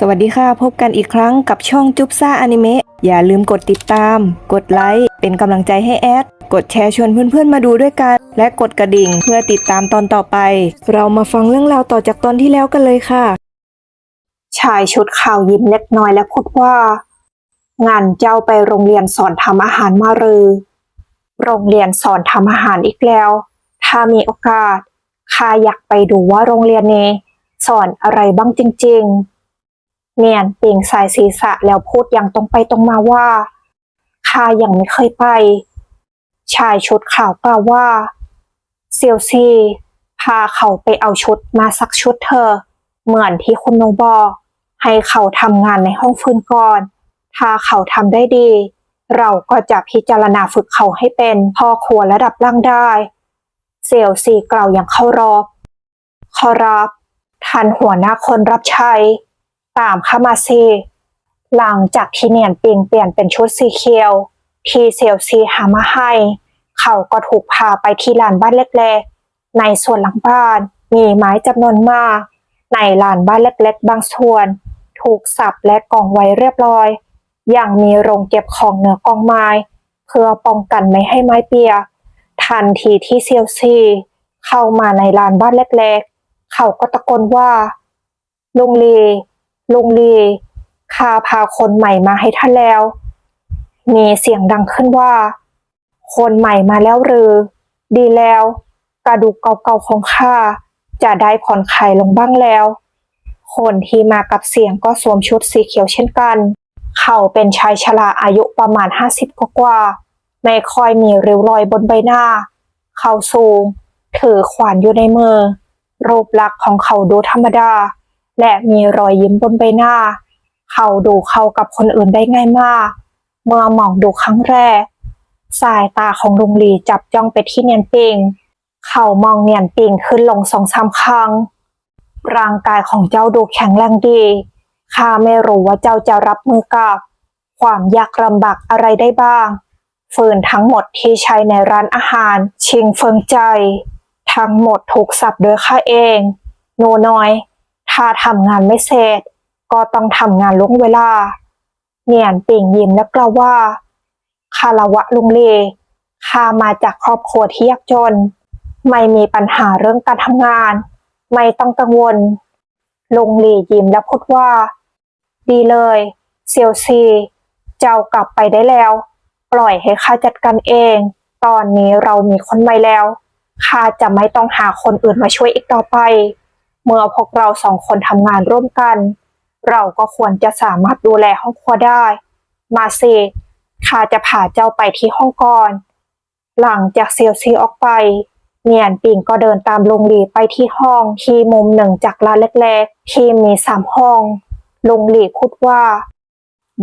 สวัสดีค่ะ พบกันอีกครั้งกับช่องจุ๊บซ่าอนิเมะอย่าลืมกดติดตาม กดไลค์ เป็นกำลังใจให้แอด กดแชร์ชวนเพื่อนๆมาดูด้วยกัน และกดกระดิ่งเพื่อติดตามตอนต่อไป เรามาฟังเรื่องราวต่อจากตอนที่แล้วกันเลยค่ะ ชายชุดขาวยิ้มเล็กน้อยและพูดว่า งานเจ้าไปโรงเรียนสอนทำอาหารมาหรือโรงเรียนสอนทำอาหารอีกแล้ว ถ้ามีโอกาสข้าอยากไปดูว่าโรงเรียนนี้ สอนอะไรบ้างจริง ๆ เมียนปิงสายศีรษะแล้วพูดอย่างตรงไปตรงมาว่าข้ายังไม่เคยไป ชายชุดขาวกล่าวว่า เซียวซีพาเขาไปเอาชุดมาสักชุดเธอ เหมือนที่คุณโนบอกให้เขาทำงานในห้องฟืนก่อน ถ้าเขาทำได้ดี เราก็จะพิจารณาฝึกเขาให้เป็นพ่อครัวระดับล่างได้ เซียวซีกล่าวอย่างเคารพขอรับท่านหัวหน้าคนรับใช้ ตามเข้ามาซีหลังจากที่เนียนปิงเปลี่ยนเป็นชุดสีเขียว ที่เซียวซีหามาให้ เขาก็ถูกพาไปที่ลานบ้านเล็กๆ ในส่วนหลังบ้านมีไม้จำนวนมาก ในลานบ้านเล็กๆ บางส่วน ถูกสับและกองไว้เรียบร้อยอย่างมีโรงเก็บของเหนือกองไม้ เพื่อป้องกันไม่ให้ไม้เปียกทันทีที่เซียวซีเข้ามาในลานบ้านเล็กๆ เขาก็ตะโกนว่า ลุงลี ลุงลีข้าพาคนใหม่มาให้ท่านแล้วมีเสียงดังขึ้นว่า คนใหม่มาแล้วหรือ ดีแล้ว กระดูกเก่าๆของข้าจะได้ผ่อนคลายลงบ้างแล้ว คนที่มากับเสียงก็สวมชุดสีเขียวเช่นกัน เขาเป็นชายชราอายุประมาณห้าสิบกว่าไม่ค่อยมีริ้วรอยบนใบหน้า เขาสูง ถือขวานอยู่ในมือ รูปลักษณ์ของเขาดูธรรมดา และมีรอยยิ้มบนใบหน้า เขาดูเข้ากับคนอื่นได้ง่ายมาก เมื่อมองดูครั้งแรก สายตาของลุงหลีจับจ้องไปที่เนียนปิง เขามองเนียนปิงขึ้นลงสองสามครั้ง ร่างกายของเจ้าดูแข็งแรงดี ข้าไม่รู้ว่าเจ้าจะรับมือกับ ความยากลำบากอะไรได้บ้างฟืนทั้งหมดที่ใช้ในร้านอาหาร ชิงเฟิงใจ ทั้งหมดถูกสับโดยข้าเอง หนูน้อย ถ้าทำงานไม่เสร็จ ก็ต้องทำงานล่วงเวลา เนียนปิ่งยิ้มและกล่าวว่า คารวะลุงเลข้ามาจากครอบครัวที่ยากจน ไม่มีปัญหาเรื่องการทำงาน ไม่ต้องกังวล ลุงเลยิ้มและพูดว่า ดีเลยเซียวซี เจ้ากลับไปได้แล้ว ปล่อยให้ข้าจัดการเอง ตอนนี้เรามีคนใหม่แล้วข้าจะไม่ต้องหาคนอื่นมาช่วยอีกต่อไป เมื่อพวกเราสองคนทำงานร่วมกัน เราก็ควรจะสามารถดูแลห้องครัวได้ มาสิข้าจะพาเจ้าไปที่ห้องก่อน หลังจากเซียวซีออกไป เนียนปิงก็เดินตามลุงหลีไปที่ห้องที่มุมหนึ่งจากร้านเล็กๆ ที่มีสามห้อง ลุงหลีพูดว่า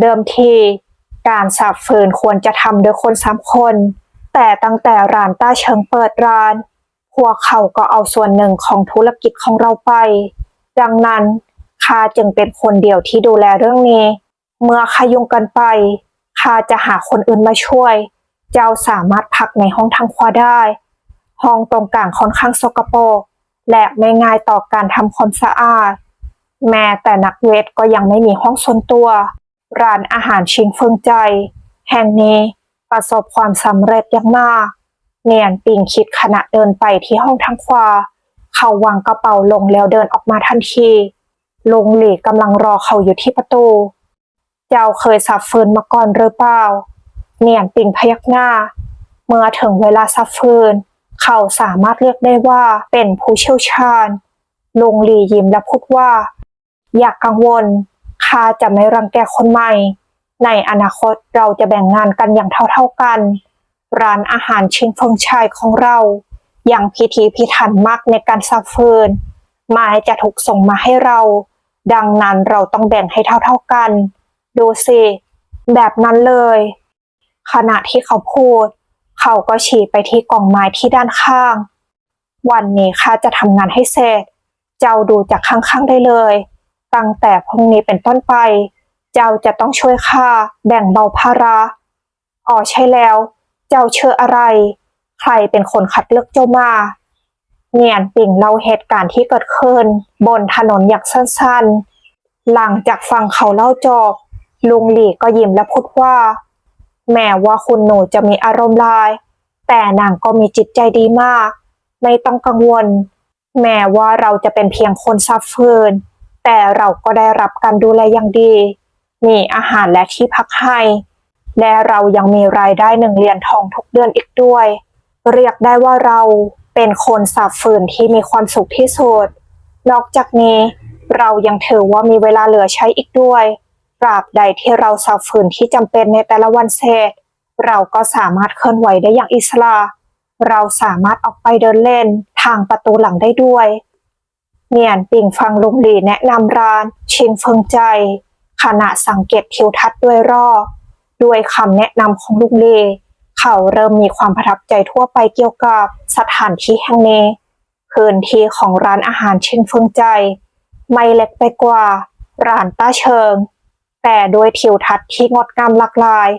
เดิมทีการสับฟืนควรจะทำโดยคนสามคน แต่ตั้งแต่ร้านต้าเชิงเปิดร้าน พวกเขาก็เอาส่วนหนึ่งของธุรกิจของเราไป ดังนั้นข้าจึงเป็นคนเดียวที่ดูแลเรื่องนี้ เมื่อขยุงกันไปข้าจะหาคนอื่นมาช่วย เจ้าสามารถพักในห้องทางขวาได้ ห้องตรงกลางค่อนข้างสกปรกและไม่ง่ายต่อการทำความสะอาด แม้แต่นักเวทก็ยังไม่มีห้องส่วนตัว ร้านอาหารชิงเฟิงใจ แห่งนี้ประสบความสำเร็จอย่างมาก เนียนปิงคิดขณะเดินไปที่ห้องทางขวาเขาวางกระเป๋าลงแล้วเดินออกมาทันที ลุงหลีกำลังรอเขาอยู่ที่ประตู เจ้าเคยสับฟืนมาก่อนหรือเปล่า เนียนปิงพยักหน้า เมื่อถึงเวลาสับฟืน เขาสามารถเรียกได้ว่าเป็นผู้เชี่ยวชาญ ลุงหลียิ้มและพูดว่า อย่ากกังวลข้าจะไม่รังแกคนใหม่ ในอนาคตเราจะแบ่งงานกันอย่างเท่าๆกัน ร้านอาหารชิงฟงชัยของเราอย่างพิธีพิถันมากในการสับฟืนไม้จะถูกส่งมาให้เรา ดังนั้นเราต้องแบ่งให้เท่าๆกัน ดูสิ แบบนั้นเลย ขณะที่เขาพูด เขาก็ฉีกไปที่กล่องไม้ที่ด้านข้าง วันนี้ข้าจะทำงานให้เสร็จ เจ้าดูจากข้างๆได้เลย ตั้งแต่พรุ่งนี้เป็นต้นไป เจ้าจะต้องช่วยข้าแบ่งเบาภาระอ๋อใช่แล้ว จ้าเชื่ออะไร ใครเป็นคนคัดเลือกเจ้ามาเนียนปิ่งเล่าเหตุการณ์ที่เกิดขึ้น บนถนนอย่างสั้นๆ หลังจากฟังเขาเล่าจบลุงหลีก็ยิ้มและพูดว่า แม้ว่าคุณหนูจะมีอารมณ์ร้าย แต่นางก็มีจิตใจดีมาก ไม่ต้องกังวล แม้ว่าเราจะเป็นเพียงคนซับเฟินแต่เราก็ได้รับการดูแลอย่างดี มีอาหารและที่พักให้ และเรายังมีรายได้หนึ่งเหรียญทองทุกเดือนอีกด้วย เรียกได้ว่าเราเป็นคนสับฝืนที่มีความสุขที่สุด นอกจากนี้เรายังถือว่ามีเวลาเหลือใช้อีกด้วยตราบใดที่เราสับฝืนที่จำเป็นในแต่ละวันเสร็จเราก็สามารถเคลื่อนไหวได้อย่างอิสระ เราสามารถออกไปเดินเล่นทางประตูหลังได้ด้วยเมียนปิงฟังลุงหลีแนะนำร้าน ชิงเฟิงใจ ขณะสังเกตทิวทัศน์ด้วยรอบ ด้วยคำแนะนำของลุงเลเขาเริ่มมีความประทับใจทั่วไปเกี่ยวกับสถานที่แห่งนี้พื้นที่ของร้านอาหารเชิงเฟิงใจ ไม่เล็กไปกว่า ร้านต้าเชิง แต่ด้วยทิวทัศน์ที่งดงามหลากหลาย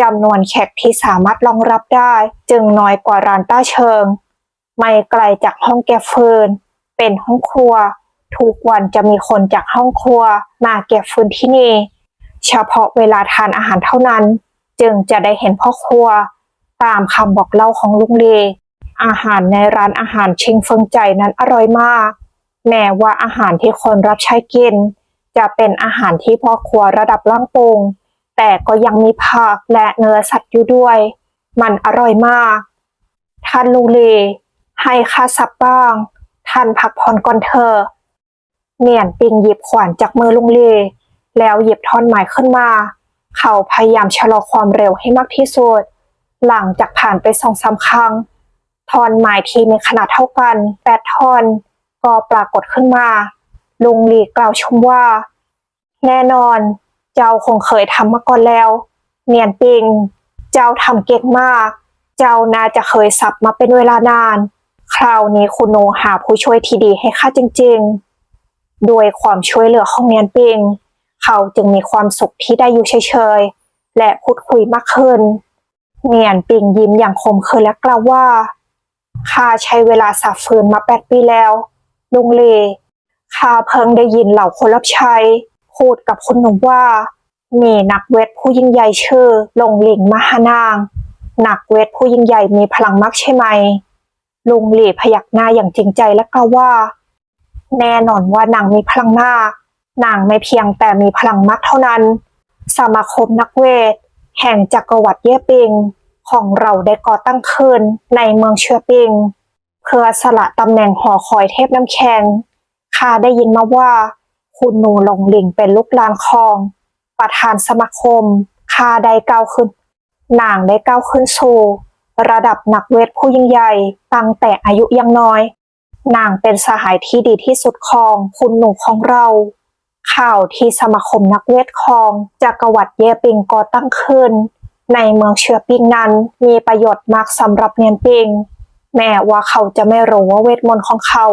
จำนวนแขกที่สามารถรองรับได้ จึงน้อยกว่าร้านต้าเชิง ไม่ไกลจากห้องแกบฟืนเป็นห้องครัว ทุกวันจะมีคนจากห้องครัว มาเก็บฟืนที่นี่ เฉพาะเวลาทานอาหารเท่านั้น จึงจะได้เห็นพ่อครัว ตามคำบอกเล่าของลุงเล อาหารในร้านอาหารชิงเฟิงใจนั้นอร่อยมาก แม้ว่าอาหารที่คนรับใช้กิน จะเป็นอาหารที่พ่อครัวระดับล่างปรุงแต่ก็ยังมีผักและเนื้อสัตว์อยู่ด้วย มันอร่อยมาก ท่านลุงเล ให้ค่าสับบ้าง ท่านพักผ่อนก่อนเถอะเมียนปิงหยิบขวานจากมือลุงเล แล้วหยิบท่อนไม้ขึ้นมา เขาพยายามชะลอความเร็วให้มากที่สุด หลังจากผ่านไปสองสามครั้งท่อนไม้ที่มีขนาดเท่ากันแปดท่อน ก็ปรากฏขึ้นมา ลุงหลีกล่าวชมว่า แน่นอน เจ้าคงเคยทำมาก่อนแล้ว เนียนปิง เจ้าทำเก่งมาก เจ้าน่าจะเคยสับมาเป็นเวลานาน คราวนี้คุณโนหาผู้ช่วยที่ดีให้ข้าจริงๆด้วยความช่วยเหลือของเนียนปิง เขาจึงมีความสุขที่ได้อยู่เฉยๆ และพูดคุยมากขึ้นเนียนปิงยิ้มอย่างคมคืนและกล่าวว่า ข้าใช้เวลาสับฟืนมาแปดปีแล้ว ลุงเล ข้าเพิ่งได้ยินเหล่าคนรับใช้ พูดกับคุณหนุ่มว่า มีนักเวทผู้ยิ่งใหญ่ชื่อลงหลิงมหานาง นักเวทผู้ยิ่งใหญ่มีพลังมากใช่ไหม ลุงหลีพยักหน้าอย่างจริงใจและกล่าวว่า แน่นอนว่านางมีพลังมาก นางไม่เพียงแต่มีพลังมากเท่านั้น สมาคมนักเวท แห่งจักรวรรดิเย่ปิง ของเราได้ก่อตั้งขึ้นในเมืองเชือปิง เพื่อสละตำแหน่งหอคอยเทพน้ำแข็งข้าได้ยินมาว่า คุณหนูหลงหลิงเป็นลูกหลานของ ประธานสมาคมข้าได้ก้าวขึ้นนางได้ก้าวขึ้นสู่ระดับนักเวทผู้ยิ่งใหญ่ตั้งแต่อายุยังน้อย นางเป็นสหายที่ดีที่สุดของคุณหนูของเรา ข่าวที่สมาคมนักเวทของจักวรรดิเยปิงก่อตั้งขึ้น ในเมืองเชือปิงนั้นมีประโยชน์มากสำหรับเนียนปิง แม้ว่าเขาจะไม่รู้ว่าเวทมนต์ของเขา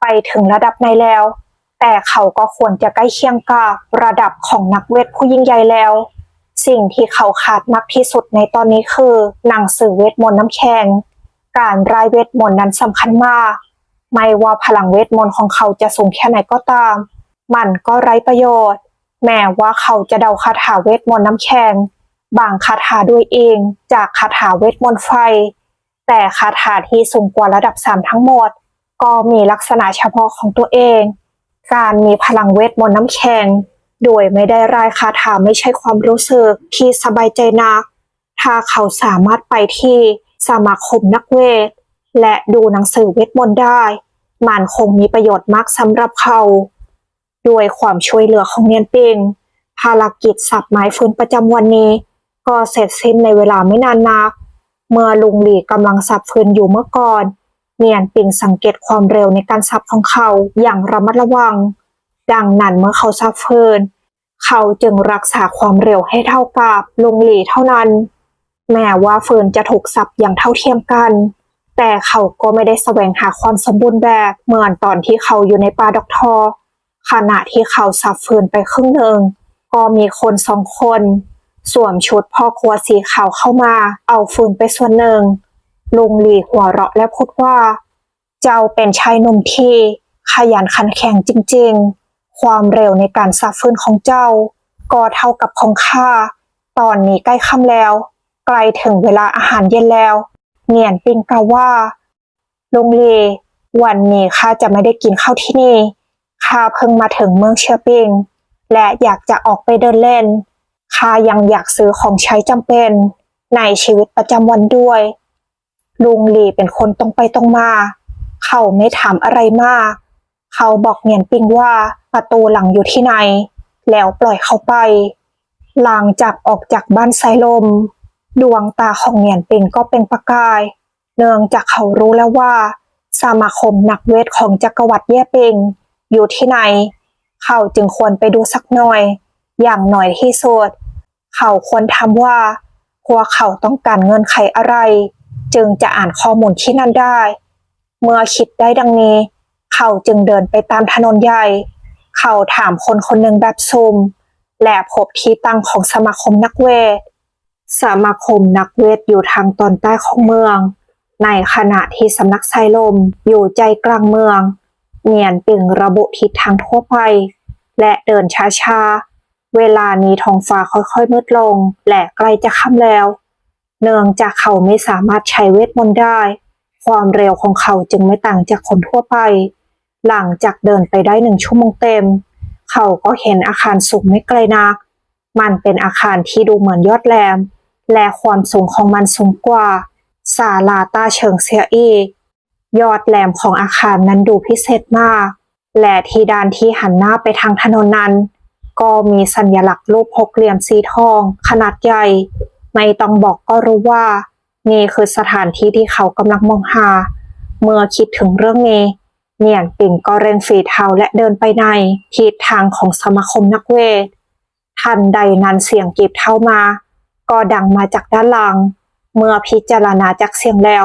ไปถึงระดับไหนแล้ว แต่เขาก็ควรจะใกล้เคียงกับระดับของนักเวทผู้ยิ่งใหญ่แล้ว สิ่งที่เขาขาดมากที่สุดในตอนนี้คือหนังสือเวทมนต์น้ำแข็งการรายเวทมนต์นั้นสำคัญมาก ไม่ว่าพลังเวทมนต์ของเขาจะสูงแค่ไหนก็ตาม มันก็ไร้ประโยชน์ แม้ว่าเขาจะเดาคาถาเวทมนต์น้ำแข็ง บางคาถาด้วยเองจากคาถาเวทมนต์ไฟ แต่คาถาที่สูงกว่าระดับสามทั้งหมด ก็มีลักษณะเฉพาะของตัวเอง การมีพลังเวทมนต์น้ำแข็ง โดยไม่ได้รายคาถาไม่ใช่ความรู้สึกที่สบายใจนัก ถ้าเขาสามารถไปที่สมาคมนักเวท และดูหนังสือเวทมนต์ได้ มันคงมีประโยชน์มากสำหรับเขา ด้วยความช่วยเหลือของเนียนปิง ภารกิจสับไม้ฟื้นประจำวันนี้ ก็เสร็จสิ้นในเวลาไม่นานนัก เมื่อลุงหลีกำลังสับฟืนอยู่เมื่อก่อน เนียนปิงสังเกตความเร็วในการสับของเขาอย่างระมัดระวัง ดังนั้นเมื่อเขาสับฟืนเขาจึงรักษาความเร็วให้เท่ากับลุงหลีเท่านั้น แม้ว่าฟืนจะถูกสับอย่างเท่าเทียมกัน แต่เขาก็ไม่ได้แสวงหาความสมบูรณ์แบบเหมือนตอนที่เขาอยู่ในป่าดอกทอ ขณะที่เขาสับฟืนไปครึ่งหนึ่งก็มีคนสองคน สวมชุดพ่อครัวสีขาวเข้ามา เอาฟืนไปส่วนหนึ่ง ลุงหลีหัวเราะและพูดว่า เจ้าเป็นชายหนุ่มที่ขยันขันแข็งจริงๆ ความเร็วในการสับฟืนของเจ้า ก็เท่ากับของข้า ตอนนี้ใกล้ค่ำแล้ว ใกล้ถึงเวลาอาหารเย็นแล้ว เนียนปิงกล่าวว่าลุงเลวันนี้ข้าจะไม่ได้กินข้าวที่นี่ ข้าเพิ่งมาถึงเมืองเชียปิง และอยากจะออกไปเดินเล่น ข้ายังอยากซื้อของใช้จำเป็น ในชีวิตประจำวันด้วย ลุงหลีเป็นคนตรงไปตรงมา เขาไม่ถามอะไรมาก เขาบอกเนียนปิงว่าประตูหลังอยู่ที่ไหน แล้วปล่อยเขาไป หลังจากออกจากบ้านไซลม ดวงตาของเนียนปิงก็เป็นประกาย เนื่องจากเขารู้แล้วว่า สมาคมนักเวทของจักรวรรดิเย่ปิง อยู่ที่ไหน เขาจึงควรไปดูสักหน่อย อย่างหน่อยที่สุด เขาควรทำว่าพวกเขาต้องการเงินไขอะไร จึงจะอ่านข้อมูลที่นั่นได้ เมื่อคิดได้ดังนี้ เขาจึงเดินไปตามถนนใหญ่ เขาถามคนคนหนึ่งแบบซุมและพบที่ตั้งของสมาคมนักเวท สมาคมนักเวทอยู่ทางตอนใต้ของเมือง ในขณะที่สำนักไซลมอยู่ใจกลางเมือง เนียนปิงระบุทิศทางทั่วไป และเดินช้าๆ เวลานี้ท้องฟ้าค่อยๆมืดลง และใกล้จะค่ำแล้ว เนื่องจากเขาไม่สามารถใช้เวทมนต์ได้ ความเร็วของเขาจึงไม่ต่างจากคนทั่วไป หลังจากเดินไปได้หนึ่งชั่วโมงเต็ม เขาก็เห็นอาคารสูงไม่ไกลนัก มันเป็นอาคารที่ดูเหมือนยอดแหลม และความสูงของมันสูงกว่าศาลาตาเฉิงเสียอีก ยอดแหลมของอาคารนั้นดูพิเศษมาก และที่ด้านที่หันหน้าไปทางถนนนั้น ก็มีสัญลักษณ์รูปหกเหลี่ยมสีทอง ขนาดใหญ่ ไม่ต้องบอกก็รู้ว่า นี่คือสถานที่ที่เขากำลังมองหา เมื่อคิดถึงเรื่องนี้เนียนปิ่งก็เร่งฝีเท้าและเดินไปในทิศทางของสมาคมนักเวท ทันใดนั้นเสียงกีบเท้ามา ก็ดังมาจากด้านหลัง เมื่อพิจารณาจากเสียงแล้ว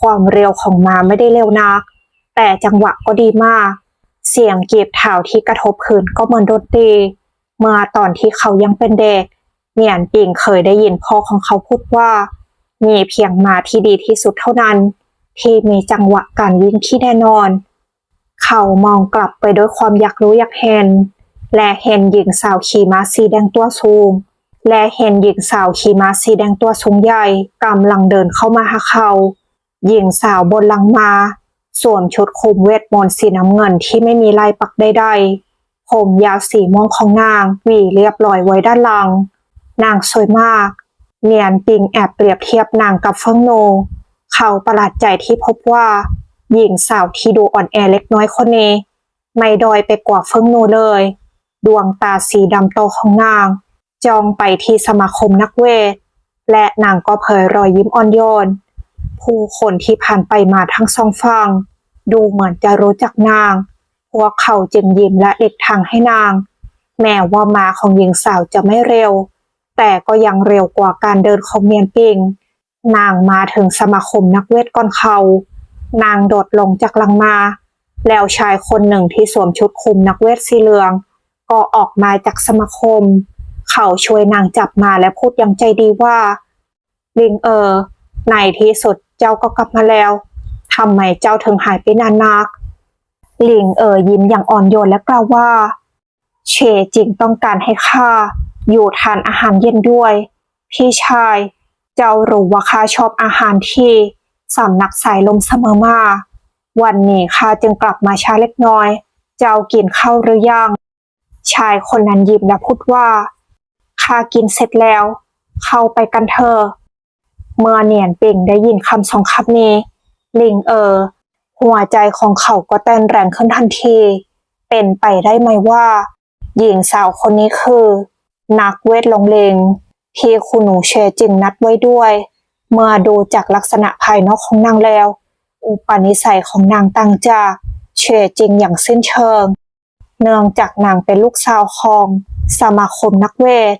ความเร็วของมาไม่ได้เร็วนัก แต่จังหวะก็ดีมาก เสียงกีบเท้าที่กระทบพื้นก็เหมือนดนตรีเมื่อตอนที่เขายังเป็นเด็กเนียนปิงเคยได้ยินพ่อของเขาพูดว่า มีเพียงมาที่ดีที่สุดเท่านั้น ที่มีจังหวะการวิ่งที่แน่นอน เขามองกลับไปด้วยความอยากรู้อยากเห็น และเห็นหญิงสาวขี่ม้าสีแดงตัวสูง และเห็นหญิงสาวขี่ม้าสีแดงตัวสูงใหญ่กำลังเดินเข้ามาหาเขา หญิงสาวบนหลังมาสวมชุดคลุมเวทมนต์สีน้ำเงินที่ไม่มีลายปักใดๆ ผมยาวสีม่วงของนางหวีเรียบร้อยไว้ด้านหลัง นางสวยมาก เนียนปิงแอบเปรียบเทียบนางกับเฟิงโน เขาประหลาดใจที่พบว่า หญิงสาวที่ดูอ่อนแอเล็กน้อยคนนี้ ไม่ดอยไปกว่าเฟิงโนเลย ดวงตาสีดำโตของนาง จองไปที่สมาคมนักเวท และนางก็เผยรอยยิ้มอ่อนโยน ผู้คนที่ผ่านไปมาทั้งสองฝั่งดูเหมือนจะรู้จักนาง พวกเขาจึงยิ้มและเด็กทางให้นาง แม้ว่ามาของหญิงสาวจะไม่เร็ว แต่ก็ยังเร็วกว่าการเดินของเมียนปิง นางมาถึงสมาคมนักเวทก่อนเขา นางโดดลงจากลังมา แล้วชายคนหนึ่งที่สวมชุดคลุมนักเวทสีเหลือง ก็ออกมาจากสมาคม เขาช่วยนางจับมาและพูดอย่างใจดีว่าลิงเออ ในที่สุดเจ้าก็กลับมาแล้วทำไมเจ้าถึงหายไปนานนัก หลิงเออยิ้มอย่างอ่อนโยนและกล่าวว่า เชจิงต้องการให้ข้าอยู่ทานอาหารเย็นด้วย พี่ชาย เจ้ารู้ว่าข้าชอบอาหารที่สำนักสายลมเสมอมา วันนี้ข้าจึงกลับมาช้าเล็กน้อย เจ้ากินข้าวหรือยัง ชายคนนั้นยิ้มและพูดว่าข้ากินเสร็จแล้ว เข้าไปกันเถอะ เมื่อเนียนปิงได้ยินคำสองคำนี้ ลิงเออ หัวใจของเขาก็เต้นแรงขึ้นทันที เป็นไปได้ไหมว่า หญิงสาวคนนี้คือ นักเวทลงเลงที่คุณหนูเชจิงนัดไว้ด้วย เมื่อดูจากลักษณะภายนอกของนางแล้ว อุปนิสัยของนางต่างจากเชจิงอย่างสิ้นเชิง เนื่องจากนางเป็นลูกสาวของสมาคมนักเวท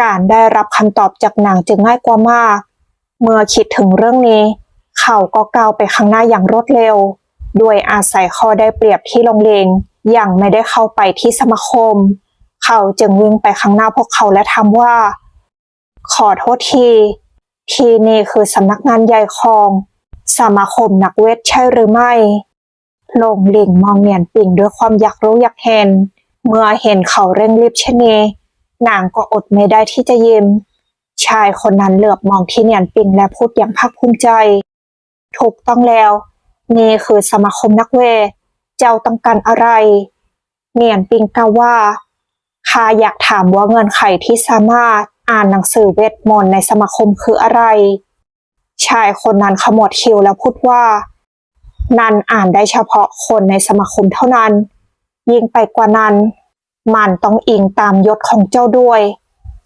การได้รับคำตอบจากนางจึงง่ายกว่ามาก เมื่อคิดถึงเรื่องนี้ เขาก็ก้าวไปข้างหน้าอย่างรวดเร็ว ด้วยอาศัยข้อได้เปรียบที่ลงเลงอย่างไม่ได้เข้าไปที่สมาคม เขาจึงวิ่งไปข้างหน้าพวกเขาและถามว่า ขอโทษที ที่นี่คือสำนักงานใหญ่ของสมาคมนักเวทใช่หรือไม่ลงหลิงมองเนียนปิ่งด้วยความอยากรู้อยากเห็น เมื่อเห็นเขาเร่งรีบเช่นนี้นางก็อดไม่ได้ที่จะยิ้ม ชายคนนั้นเหลือบมองที่เนียนปิงและพูดอย่างภาคภูมิใจ ถูกต้องแล้ว นี่คือสมาคมนักเวท เจ้าต้องการอะไร เนียนปิงกล่าวว่าข้าอยากถามว่าเงินไขที่สามารถอ่านหนังสือเวทมนต์ในสมาคมคืออะไร ชายคนนั้นขมวดคิ้วแล้วพูดว่า นันอ่านได้เฉพาะคนในสมาคมเท่านั้น ยิ่งไปกว่านั้น มันต้องอิงตามยศของเจ้าด้วย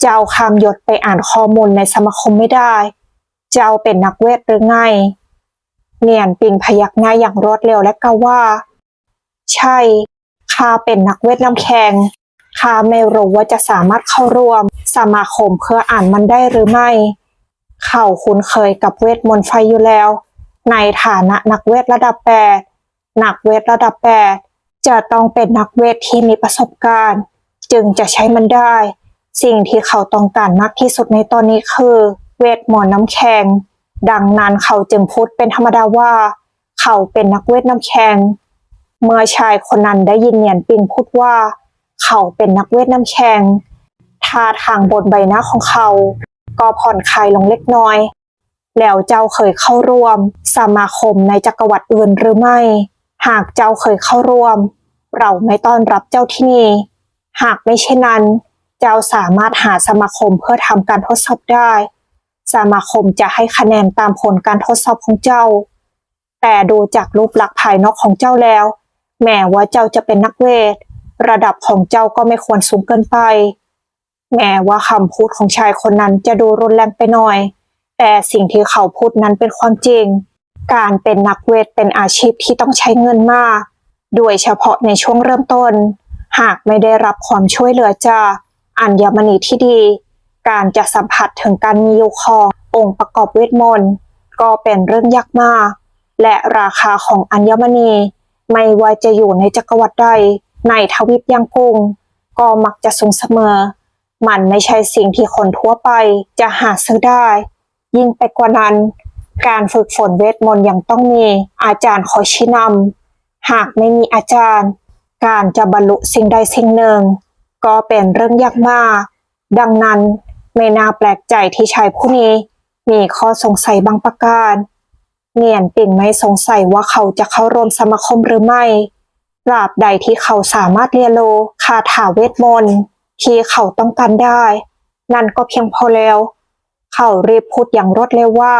เจ้าคำยศไปอ่านข้อมูลในสมาคมไม่ได้เจ้าเป็นนักเวทหรือไง เนียนปิงพยักหน้าอย่างรวดเร็วและกล่าวว่า ใช่ข้าเป็นนักเวทน้ำแข็งข้าไม่รู้ว่าจะสามารถเข้าร่วมสมาคมเพื่ออ่านมันได้หรือไม่เขาคุ้นเคยกับเวทมนต์ไฟอยู่แล้ว ในฐานะนักเวทระดับแปดนักเวทระดับแปดจะต้องเป็นนักเวทที่มีประสบการณ์ จึงจะใช้มันได้ สิ่งที่เขาต้องการมากที่สุดในตอนนี้คือ เวทมนต์น้ำแข็ง ดังนั้นเขาจึงพูดเป็นธรรมดาว่า เขาเป็นนักเวทน้ำแข็ง เมื่อชายคนนั้นได้ยินเนียนปิงพูดว่า เขาเป็นนักเวทน้ำแข็งท่าทางบนใบหน้าของเขา ก็ผ่อนคลายลงเล็กน้อย แล้วเจ้าเคยเข้าร่วม สมาคมในจักรวรรดิอื่นหรือไม่ หากเจ้าเคยเข้าร่วม เราไม่ต้อนรับเจ้าที่นี่ หากไม่เช่นนั้น เจ้าสามารถหาสมาคมเพื่อทำการทดสอบได้ สมาคมจะให้คะแนนตามผลการทดสอบของเจ้า แต่ดูจากรูปลักษณ์ภายนอกของเจ้าแล้ว แม้ว่าเจ้าจะเป็นนักเวท ระดับของเจ้าก็ไม่ควรสูงเกินไป แม้ว่าคำพูดของชายคนนั้นจะดูรุนแรงไปหน่อย แต่สิ่งที่เขาพูดนั้นเป็นความจริง การเป็นนักเวทเป็นอาชีพที่ต้องใช้เงินมาก โดยเฉพาะในช่วงเริ่มต้น หากไม่ได้รับความช่วยเหลือจาก อัญมณีที่ดี การจะสัมผัสถึงการมีอยู่ขององค์ประกอบเวทมนต์ก็เป็นเรื่องยากมาก และราคาของอัญมณี ไม่ว่าจะอยู่ในจักรวรรดิใดในทวีปย่างกุงก็มักจะสูงเสมอ มันไม่ใช่สิ่งที่คนทั่วไปจะหาซื้อได้ ยิ่งไปกว่านั้น การฝึกฝนเวทมนต์ยังต้องมีอาจารย์คอยชี้นำหากไม่มีอาจารย์ การจะบรรลุสิ่งใดสิ่งหนึ่ง ก็เป็นเรื่องยากมาก ดังนั้นไม่น่าแปลกใจที่ชายผู้นี้ มีข้อสงสัยบางประการ เนียนปิ่งไม่สงสัยว่าเขาจะเข้าร่วมสมาคมหรือไม่ตราบใดที่เขาสามารถเรียนรู้คาถาเวทมนต์ที่เขาต้องการได้ นั่นก็เพียงพอแล้ว เขารีบพูดอย่างรวดเร็วว่า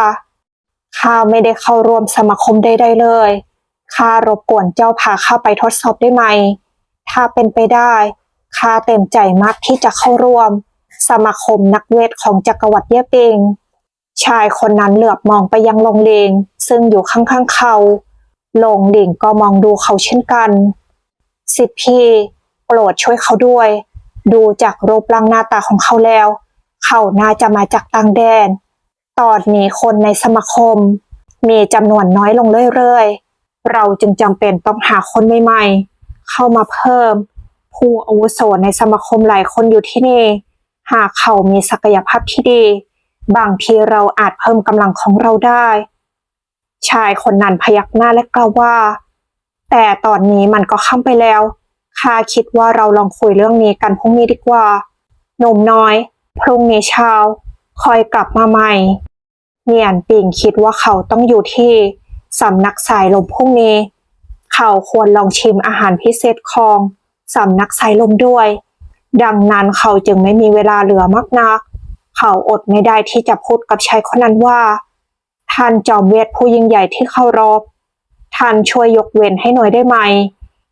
ข้าไม่ได้เข้าร่วมสมาคมใดๆเลยข้ารบกวนเจ้าพาข้าไปทดสอบได้ไหม ถ้าเป็นไปได้ ข้าเต็มใจมากที่จะเข้าร่วม สมาคมนักเวทของจักรวรรดิเย่ปิง ชายคนนั้นเหลือบมองไปยังลงเลงซึ่งอยู่ข้างๆเขา ลงหลิงก็มองดูเขาเช่นกัน สิทธิพี่โปรดช่วยเขาด้วย ดูจากรูปร่างหน้าตาของเขาแล้ว เขาน่าจะมาจากต่างแดน ตอนนี้คนในสมาคม มีจำนวนน้อยลงเรื่อยๆ เราจึงจำเป็นต้องหาคนใหม่ๆ เข้ามาเพิ่ม ผู้อาวุโสในสมาคมหลายคนอยู่ที่นี่ หากเขามีศักยภาพที่ดี บางทีเราอาจเพิ่มกำลังของเราได้ ชายคนนั้นพยักหน้าและกล่าวว่า แต่ตอนนี้มันก็ค่ำไปแล้วข้าคิดว่าเราลองคุยเรื่องนี้กันพรุ่งนี้ดีกว่าหนุ่มน้อย พรุ่งนี้เช้าคอยกลับมาใหม่เนียนปิงคิดว่าเขาต้องอยู่ที่สำนักสายลมพรุ่งนี้ เขาควรลองชิมอาหารพิเศษของ สำนักสายลมด้วย ดังนั้นเขาจึงไม่มีเวลาเหลือมากนัก เขาอดไม่ได้ที่จะพูดกับชายคนนั้นว่า ท่านจอมเวทผู้ยิ่งใหญ่ที่เคารพ ท่านช่วยยกเว้นให้หน่อยได้ไหม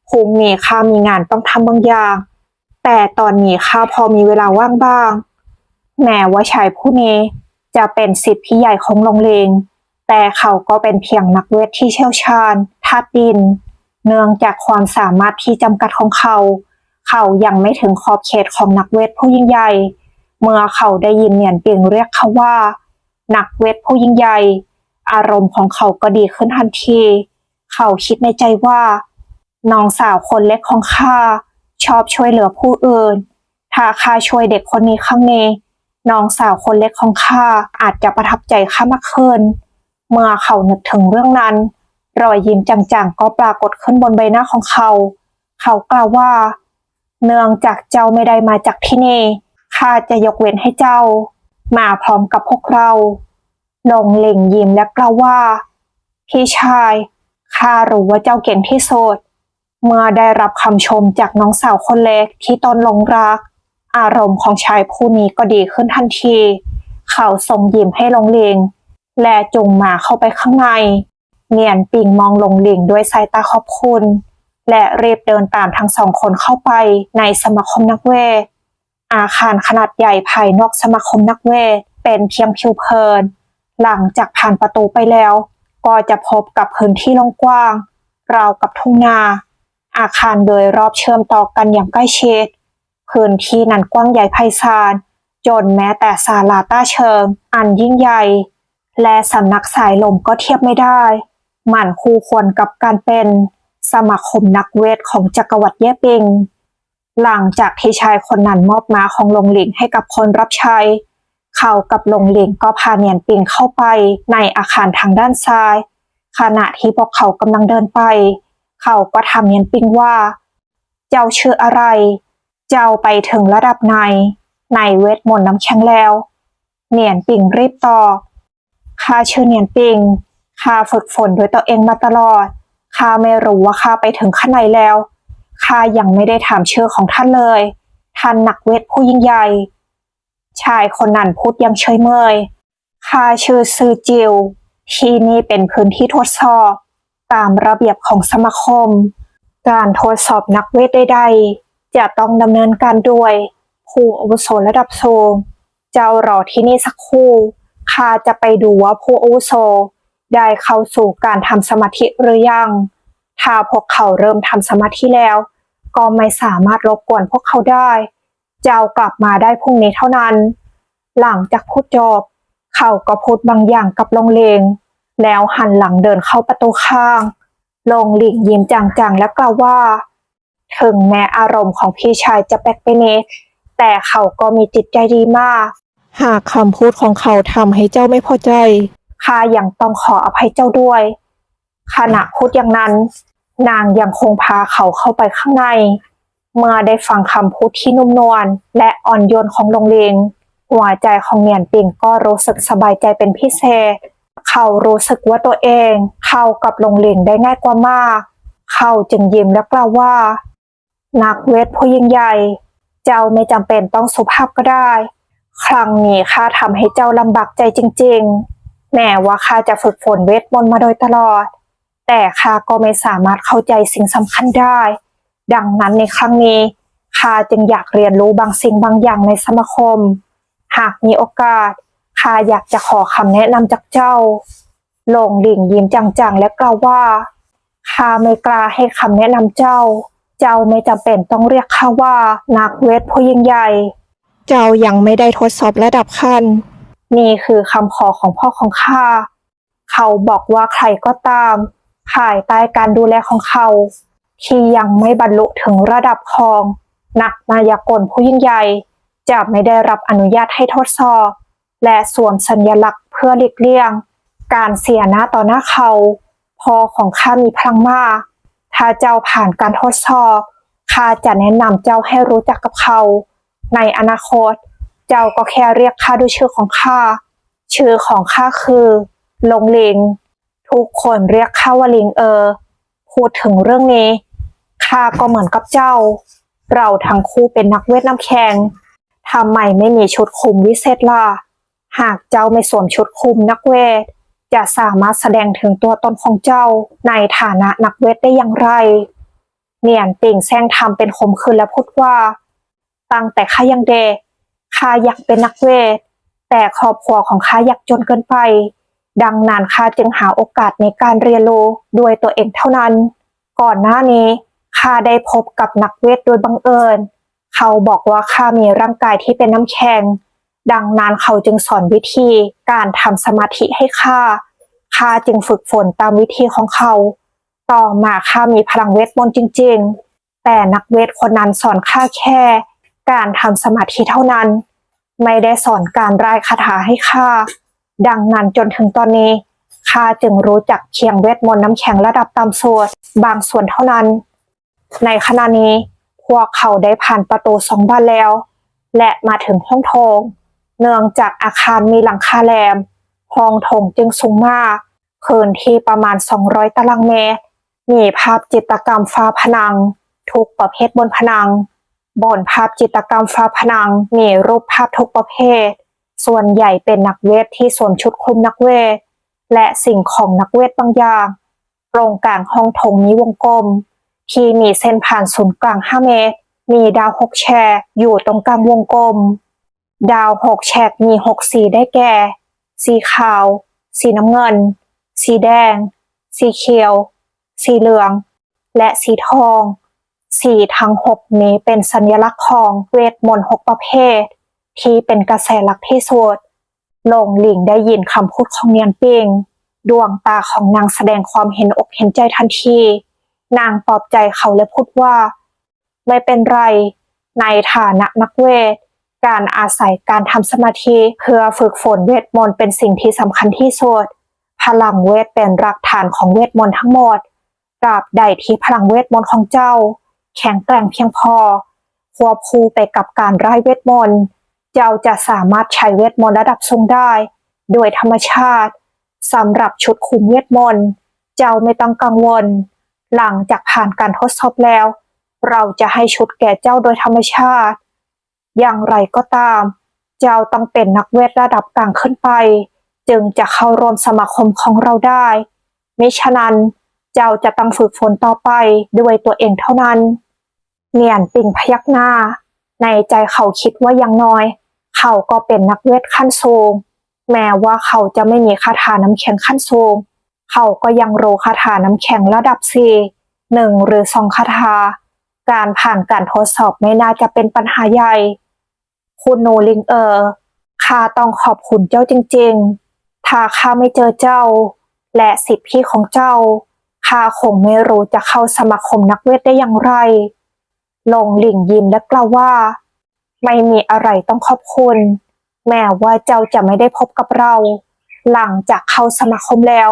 พรุ่งนี้ข้ามีงานต้องทำบางอย่าง แต่ตอนนี้ข้าพอมีเวลาว่างบ้าง แม้ว่าชายผู้นี้จะเป็นสิทธิพี่ใหญ่ของโรงเลงแต่เขาก็เป็นเพียงนักเวทที่เชี่ยวชาญธาตุดิน เนื่องจากความสามารถที่จำกัดของเขา เขายังไม่ถึงขอบเขตของนักเวทผู้ยิ่งใหญ่ เมื่อเขาได้ยินเนียนเปียงเรียกเขาว่า นักเวทผู้ยิ่งใหญ่ อารมณ์ของเขาก็ดีขึ้นทันที เขาคิดในใจว่า น้องสาวคนเล็กของข้าชอบช่วยเหลือผู้อื่น ถ้าข้าช่วยเด็กคนนี้ครั้งนี้น้องสาวคนเล็กของข้าอาจจะประทับใจข้ามากขึ้น เมื่อเขานึกถึงเรื่องนั้น รอยยิ้มจางๆก็ปรากฏขึ้นบนใบหน้าของเขา เขากล่าวว่า เนื่องจากเจ้าไม่ได้มาจากที่นี่ ข้าจะยกเว้นให้เจ้า มาพร้อมกับพวกเรา ลงเล่งยิ้มและกล่าวว่า พี่ชายข้ารู้ว่าเจ้าเก่งที่สุด เมื่อได้รับคำชมจากน้องสาวคนเล็กที่ตนหลงรัก อารมณ์ของชายผู้นี้ก็ดีขึ้นทันที เขาส่งยิ้มให้ลงเลงและจุงหมาเข้าไปข้างใน เนียนปิงมองลงเลงด้วยสายตาขอบคุณ และรีบเดินตามทั้งสองคนเข้าไปในสมาคมนักเวท อาคารขนาดใหญ่ภายนอกสมาคมนักเวท เป็นเพียงผิวเพลิน หลังจากผ่านประตูไปแล้ว ก็จะพบกับพื้นที่โล่งกว้าง ราวกับทุ่งนา อาคารโดยรอบเชื่อมต่อกันอย่างใกล้ชิดพื้นที่นั้นกว้างใหญ่ไพศาลจนแม้แต่ศาลาต้าเชิง อันยิ่งใหญ่ และสำนักสายลมก็เทียบไม่ได้ หมั่นคู่ควรกับการเป็นสมาคมนักเวทของจักรวรรดิเย่ปิง หลังจากที่ชายคนนั้นมอบม้าของลงหลิงให้กับคนรับใช้ เขากับลงหลิงก็พาเนียนปิงเข้าไปในอาคารทางด้านซ้าย ขณะที่พวกเขากำลังเดินไป เขาก็ถามเนียนปิงว่า เจ้าชื่ออะไร เจ้าไปถึงระดับไหนในเวทมนต์น้ำแข็งแล้ว เนียนปิงรีบตอบข้าชื่อเนียนปิง ข้าฝึกฝนด้วยตัวเองมาตลอด ข้าไม่รู้ว่าข้าไปถึงขั้นไหนแล้ว ข้ายังไม่ได้ถามชื่อของท่านเลย ท่านนักเวทผู้ยิ่งใหญ่ ชายคนนั้นพูดยังเฉยเมย ข้าชื่อซือจิว ที่นี่เป็นพื้นที่ทดสอบ ตามระเบียบของสมาคม การทดสอบนักเวทใดๆ จะต้องดำเนินการด้วยผู้อาวุโสระดับสูง เจ้ารอที่นี่สักครู่ ข้าจะไปดูว่าผู้อาวุโส ได้เข้าสู่การทำสมาธิหรือยัง ถ้าพวกเขาเริ่มทำสมาธิแล้ว ก็ไม่สามารถรบกวนพวกเขาได้ เจ้ากลับมาได้พรุ่งนี้เท่านั้น หลังจากพูดจบ เขาก็พูดบางอย่างกับลงเลง แล้วหันหลังเดินเข้าประตูข้าง ลงหลีกยิ้มจางๆและกล่าวว่า ถึงแม้อารมณ์ของพี่ชายจะแปลกไปนิดแต่เขาก็มีจิตใจดีมาก หากคำพูดของเขาทำให้เจ้าไม่พอใจ ข้ายังต้องขออภัยเจ้าด้วย ขณะพูดอย่างนั้น นางยังคงพาเขาเข้าไปข้างใน เมื่อได้ฟังคำพูดที่นุ่มนวลและอ่อนโยนของลงเลงหัวใจของเนียนปิงก็รู้สึกสบายใจเป็นพิเศษ เขารู้สึกว่าตัวเอง เข้ากับลงเลงได้ง่ายกว่ามาก เขาจึงยิ้มและกล่าวว่า นักเวทผู้ยิ่งใหญ่ เจ้าไม่จำเป็นต้องสุภาพก็ได้ ครั้งนี้ข้าทำให้เจ้าลำบากใจจริง ๆ แม้ว่าข้าจะฝึกฝนเวทมนต์มาโดยตลอด แต่ข้าก็ไม่สามารถเข้าใจสิ่งสำคัญได้ ดังนั้นในครั้งนี้ข้าจึงอยากเรียนรู้บางสิ่งบางอย่างในสมาคม หากมีโอกาสข้าอยากจะขอคำแนะนำจากเจ้าหลงหลิงยิ้มจังๆ และกล่าวว่าข้าไม่กล้าให้คำแนะนำเจ้า เจ้าไม่จำเป็นต้องเรียกข้าว่านักเวทผู้ยิ่งใหญ่ เจ้ายังไม่ได้ทดสอบระดับขั้น นี่คือคำขอของพ่อของข้า เขาบอกว่าใครก็ตามภายใต้การดูแลของเขา ที่ยังไม่บรรลุถึงระดับของนักมายากลผู้ยิ่งใหญ่จะไม่ได้รับอนุญาตให้ทดสอบ และสวมสัญลักษณ์เพื่อหลีกเลี่ยง การเสียหน้าต่อหน้าเขาพ่อของข้ามีพลังมาก ถ้าเจ้าผ่านการทดสอบข้าจะแนะนำเจ้าให้รู้จักกับเขา ในอนาคต เจ้าก็แค่เรียกข้าด้วยชื่อของข้า ชื่อของข้าคือลงลิง ทุกคนเรียกข้าว่าลิงเออ พูดถึงเรื่องนี้ข้าก็เหมือนกับเจ้า เราทั้งคู่เป็นนักเวทน้ำแข็งทำไมไม่มีชุดคลุมวิเศษล่ะ หากเจ้าไม่สวมชุดคลุมนักเวท จะสามารถแสดงถึงตัวตนของเจ้าในฐานะนักเวทได้อย่างไร เนียนติ่งแซงทำเป็นคมคืนและพูดว่า ตั้งแต่ข้ายังเด็ก ข้าอยากเป็นนักเวท แต่ครอบครัวของข้าอยากจนเกินไป ดังนั้นข้าจึงหาโอกาสในการเรียนรู้ด้วยตัวเองเท่านั้น ก่อนหน้านี้ข้าได้พบกับนักเวทโดยบังเอิญ เขาบอกว่าข้ามีร่างกายที่เป็นน้ำแข็ง ดังนั้นเขาจึงสอนวิธีการทำสมาธิให้ข้า ข้าจึงฝึกฝนตามวิธีของเขา ต่อมาข้ามีพลังเวทมนต์จริง ๆ แต่นักเวทคนนั้นสอนข้าแค่ การทำสมาธิเท่านั้น ไม่ได้สอนการร่ายคาถาให้ข้าดังนั้นจนถึงตอนนี้ข้าจึงรู้จักเคียงเวทมนต์น้ำแข็งระดับต่ำสุดบางส่วนเท่านั้น ในขณะนี้พวกเขาได้ผ่านประตูสองด้านแล้ว และมาถึงห้องโถง เนื่องจากอาคารมีหลังคาแหลมห้องโถงจึงสูงมากพื้นที่ประมาณ 200 ตารางเมตร มีภาพจิตรกรรมฝาผนัง ทุกประเภทบนผนัง บนภาพจิตรกรรมฝาผนังมีรูปภาพทุกประเภท ส่วนใหญ่เป็นนักเวทที่สวมชุดคลุมนักเวท และสิ่งของนักเวทบางอย่างตรงกลางห้องโถงมีวงกลม ที่มีเส้นผ่านศูนย์กลาง 5 เมตร มีดาวหกแฉกอยู่ตรงกลางวงกลม ดาวหกแฉกมีหกสีได้แก่ สีขาว สีน้ำเงิน สีแดง สีเขียว สีเหลือง และสีทอง สีทั้งหกนี้เป็นสัญลักษณ์ของเวทมนต์หกประเภท ที่เป็นกระแสหลักที่สุดหลงหลิงได้ยินคำพูดของเนียนปิง ดวงตาของนางแสดงความเห็นอกเห็นใจทันที นางปลอบใจเขาและพูดว่า ไม่เป็นไร ในฐานะนักเวท การอาศัยการทำสมาธิเพื่อฝึกฝนเวทมนต์เป็นสิ่งที่สำคัญที่สุด พลังเวทเป็นรากฐานของเวทมนต์ทั้งหมดตราบใดที่พลังเวทมนต์ของเจ้า แข็งแกร่งเพียงพอ ควบคู่ไปกับการไร้เวทมนต์เจ้าจะสามารถใช้เวทมนต์ระดับสูงได้ โดยธรรมชาติสำหรับชุดคุมเวทมนต์เจ้าไม่ต้องกังวล หลังจากผ่านการทดสอบแล้ว เราจะให้ชุดแก่เจ้าโดยธรรมชาติ อย่างไรก็ตาม เจ้าต้องเป็นนักเวทระดับกลางขึ้นไป จึงจะเข้าร่วมสมาคมของเราได้มิฉะนั้นเจ้าจะต้องฝึกฝนต่อไปด้วยตัวเองเท่านั้น เนียนปิงพยักหน้า ในใจเขาคิดว่ายังน้อย เขาก็เป็นนักเวทขั้นสูงแม้ว่าเขาจะไม่มีคาถาน้ำแข็งขั้นสูง เขาก็ยังรู้คาถาน้ำแข็งระดับสี่หนึ่งหรือสองคาถา การผ่านการทดสอบไม่น่าจะเป็นปัญหาใหญ่ คุณโนลิงเออร์ข้าต้องขอบคุณเจ้าจริงๆ ถ้าข้าไม่เจอเจ้า และสิทธิพี่ของเจ้า ข้าคงไม่รู้จะเข้าสมาคมนักเวทได้อย่างไร ลงหลิงยิ้มและกล่าวว่า ไม่มีอะไรต้องขอบคุณ แม้ว่าเจ้าจะไม่ได้พบกับเรา หลังจากเข้าสมาคมแล้ว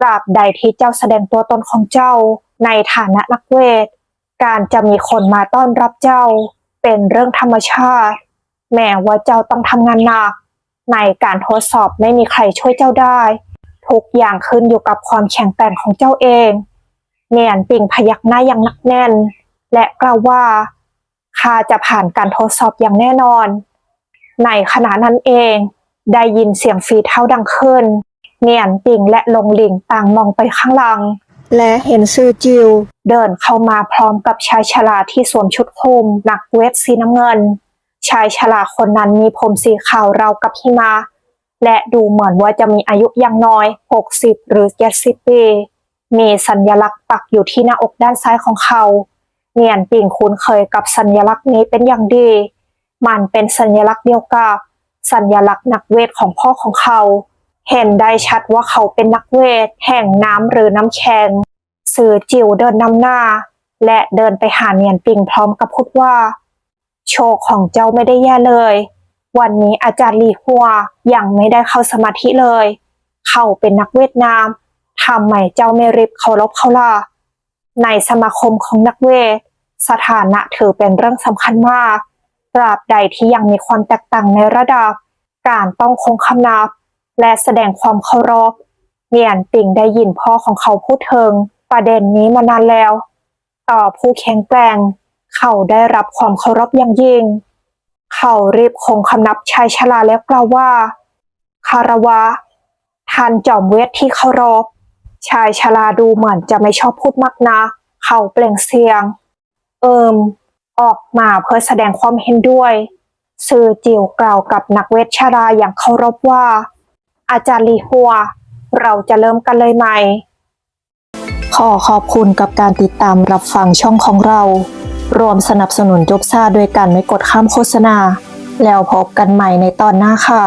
ตราบใดที่เจ้าแสดงตัวตนของเจ้าในฐานะนักเวท การจะมีคนมาต้อนรับเจ้า เป็นเรื่องธรรมชาติ แม้ว่าเจ้าต้องทำงานหนัก ในการทดสอบไม่มีใครช่วยเจ้าได้ ทุกอย่างขึ้นอยู่กับความแข็งแกร่งของเจ้าเอง เนียนปิงพยักหน้าอย่างนักแน่น และกล่าวว่าข้าจะผ่านการทดสอบอย่างแน่นอน ในขณะนั้นเองได้ยินเสียงฝีเท้าดังขึ้น เนียนปิงและลงหลิงต่างมองไปข้างหลัง และเห็นซือจิว เดินเข้ามาพร้อมกับชายชราที่สวมชุดคลุมนักเวทสีน้ำเงิน ชายชราคนนั้นมีผมสีขาวราวกับหิมะและดูเหมือนว่าจะมีอายุอย่างน้อย 60 หรือ 70 ปี มีสัญลักษณ์ปักอยู่ที่หน้าอกด้านซ้ายของเขา เนียนปิงคุ้นเคยกับสัญลักษณ์นี้เป็นอย่างดี มันเป็นสัญลักษณ์เดียวกับสัญลักษณ์นักเวทของพ่อของเขา เห็นได้ชัดว่าเขาเป็นนักเวทแห่งน้ำหรือน้ำแข็งสื่อจิ๋วเดินนำหน้า และเดินไปหาเนียนปิงพร้อมกับพูดว่า โชคของเจ้าไม่ได้แย่เลย วันนี้อาจารย์ลีหัวยังไม่ได้เข้าสมาธิเลย เขาเป็นนักเวทนามทำไมเจ้าไม่รีบเคารพเขาล่ะ ในสมาคมของนักเวท สถานะถือเป็นเรื่องสำคัญมากตราบใดที่ยังมีความแตกต่างในระดับ การต้องคงคำนับ และแสดงความเคารพเนียนปิงได้ยินพ่อของเขาพูดถึงประเด็นนี้มานานแล้ว ต่อผู้แข็งแกร่ง เขาได้รับความเคารพอย่างยิ่ง เขารีบคงคำนับชายชราแล้วกล่าวว่า คารวะ ท่านจอมเวทที่เคารพ ชายชราดูเหมือนจะไม่ชอบพูดมากนะ เขาเปล่งเสียง เอิมออกมาเพื่อแสดงความเห็นด้วยซือจิวกล่าวกับนักเวทชราอย่างเคารพว่า อาจารย์ลีหัว เราจะเริ่มกันเลยไหม ขอขอบคุณกับการติดตามรับฟังช่องของเรา รวมสนับสนุนจบซ่าด้วยกันไม่กดข้ามโฆษณา แล้วพบกันใหม่ในตอนหน้าค่ะ